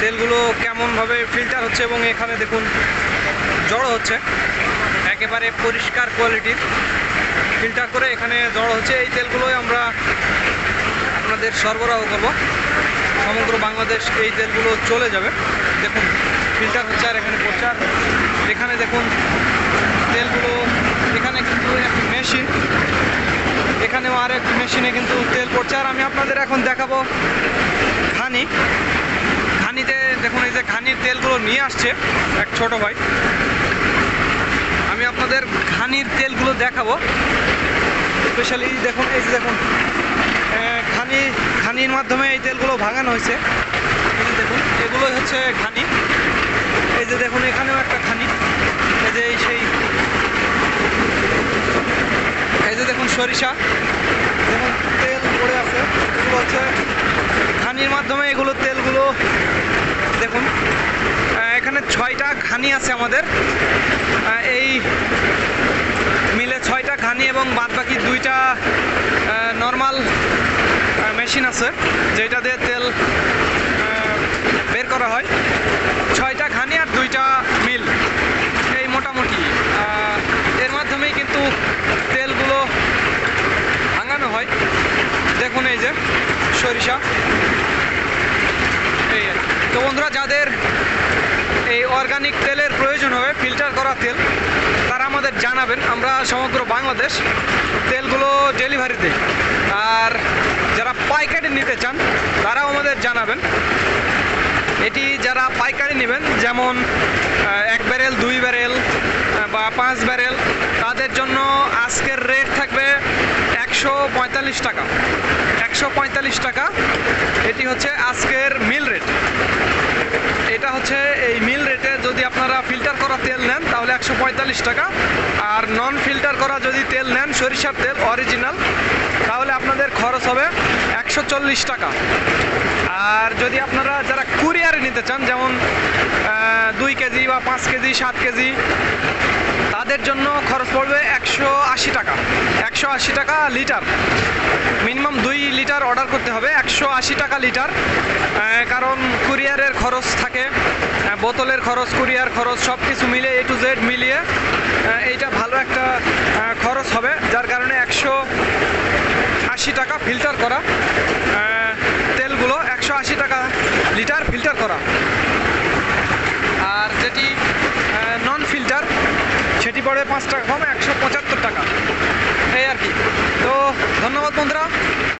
তেলগুলো কেমনভাবে ফিল্টার হচ্ছে এবং এখানে দেখুন জড়ো হচ্ছে। একেবারে পরিষ্কার কোয়ালিটির ফিল্টার করে এখানে জড়ো হচ্ছে। এই তেলগুলোই আমরা আপনাদের সরবরাহ করব। সমগ্র বাংলাদেশ এই তেলগুলো চলে যাবে। দেখুন ফিল্টার হচ্ছে আর এখানে পড়ছে আর এখানে দেখুন, তেলগুলো, এখানে কিন্তু একটি মেশিন এখানেও আর একটি মেশিনে কিন্তু তেল পড়ছে। আর আমি আপনাদের এখন দেখাবো ঘানিতে দেখুন, এই যে ঘানির তেলগুলো নিয়ে আসছে এক ছোট ভাই। আমি আপনাদের ঘানির তেলগুলো দেখাবো। স্পেশালি দেখুন, এই যে দেখুন ঘানি, ঘানির মাধ্যমে এই তেলগুলো ভাঙানো হয়েছে। দেখুন, এগুলোই হচ্ছে ঘানি। এই যে দেখুন, এখানেও একটা ঘানি। এই যে এই সেই এই যে দেখুন, সরিষা দেখুন তেল পড়ে আছে এগুলো হচ্ছে ঘানির মাধ্যমে এগুলো তেলগুলো দেখুন আহ, এখানে ছয়টা ঘানি আছে আমাদের। এই মিলে ছয়টা ঘানি এবং বাদ বাকি দুইটা নর্মাল মেশিন আছে যেটা দিয়ে তেল বের করা হয়। ছয়টা ঘানি আর দুইটা মিল। এই মোটামুটি এর মাধ্যমেই কিন্তু তেলগুলো ভাঙানো হয়। দেখুন এই যে সরিষা। এই তো বন্ধুরা, যাদের অর্গানিক তেলের প্রয়োজন হবে ফিল্টার করা তেল। তারা আমাদের জানাবেন, আমরা সমগ্র বাংলাদেশ তেলগুলো ডেলিভারি দিই। আর যারা পাইকারি নিতে চান, তারাও আমাদের জানাবেন। এটি যারা পাইকারি নেবেন, যেমন এক ব্যারেল দুই ব্যারেল বা পাঁচ ব্যারেল তাদের জন্য আজকের রেট থাকবে একশো পঁয়তাল্লিশ টাকা। একশো পঁয়তাল্লিশ টাকা, এটি হচ্ছে আজকের মিল রেট এটা হচ্ছে এই মিল আপনারা ফিল্টার করা তেল নেন, তাহলে একশো পঁয়তাল্লিশ টাকা। আর নন ফিল্টার করা যদি তেল নেন, সরিষার তেল অরিজিনাল তাহলে আপনাদের খরচ হবে একশো চল্লিশ টাকা। আর যদি আপনারা যারা কুরিয়ারে নিতে চান, যেমন দুই কেজি বা পাঁচ কেজি, সাত কেজি তাদের জন্য খরচ পড়বে একশো আশি টাকা। একশো আশি টাকা লিটার। মিনিমাম দুই লিটার অর্ডার করতে হবে, একশো আশি টাকা লিটার। কারণ কুরিয়ারের খরচ থাকে বোতলের খরচ, কুরিয়ার খরচ সব কিছু মিলিয়ে এ টু জেড মিলিয়ে এইটা ভালো একটা খরচ হবে, যার কারণে একশো আশি টাকা ফিল্টার করা তেলগুলো একশো আশি টাকা লিটার ফিল্টার করা আর যেটি নন ফিল্টার সেটি পড়ে পাঁচ টাকা কম একশো পঁচাত্তর টাকা। এই আর কি। তো ধন্যবাদ বন্ধুরা।